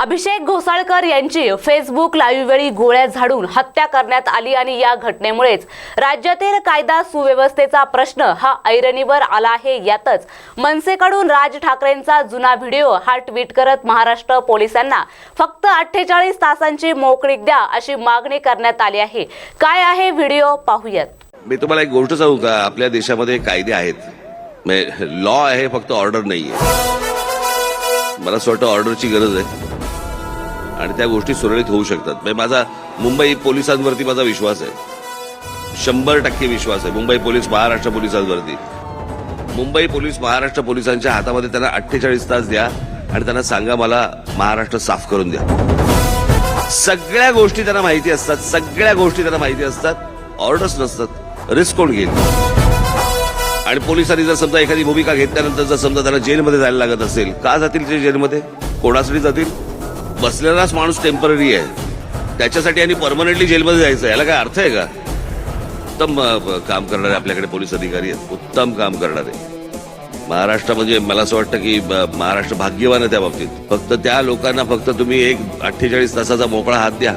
अभिषेक घोसाळकर यांची Facebook live वेळी गोळ्या झाडून हत्या करण्यात आली आणि या घटनेमुळेच राज्यातील कायदा सुव्यवस्थेचा प्रश्न हा ऐरणीवर आला आहे. यातच मनसेकडून राज ठाकरेंचा जुना व्हिडिओ हा ट्विट करत महाराष्ट्र पोलिसांना फक्त अठ्ठेचाळीस तासांची मोकळीक द्या अशी मागणी करण्यात आली आहे. काय आहे व्हिडिओ? पाहूयात. मी तुम्हाला एक गोष्ट सांगू का? आपल्या देशामध्ये कायदे आहेत. म्हणजे लॉ आहे फक्त ऑर्डर नाही आहे मला असं वाटतं ऑर्डरची गरज आहे. आणि त्या गोष्टी सुरळीत होऊ शकतात. म्हणजे माझा मुंबई पोलिसांवरती माझा विश्वास आहे. शंभर टक्के विश्वास आहे. मुंबई पोलीस महाराष्ट्र पोलिसांवरती. मुंबई पोलीस महाराष्ट्र पोलिसांच्या हातामध्ये त्यांना अठ्ठेचाळीस तास द्या आणि त्यांना सांगा मला महाराष्ट्र साफ करून द्या. सगळ्या गोष्टी त्यांना माहिती असतात. सगळ्या गोष्टी त्यांना माहिती असतात. ऑर्डर्स नसतात. रिस्क कोण घेईल? आणि पोलिसांनी जर समजा एखादी भूमिका घेतल्यानंतर जर समजा त्यांना जेलमध्ये जायला लागत असेल का जातील ते जेलमध्ये? कोणासाठी जातील? बसलेलाच माणूस टेंपररी आहे. त्याच्यासाठी आणि परमनंटली जेलमध्ये जायचं याला काय अर्थ आहे का? उत्तम काम करणारे आपल्याकडे पोलीस अधिकारी आहेत. उत्तम काम करणारे. महाराष्ट्र म्हणजे मला असं वाटतं की महाराष्ट्र भाग्यवान आहे त्या बाबतीत. फक्त त्या लोकांना फक्त तुम्ही एक अठ्ठेचाळीस तासाचा मोकळा हात द्या.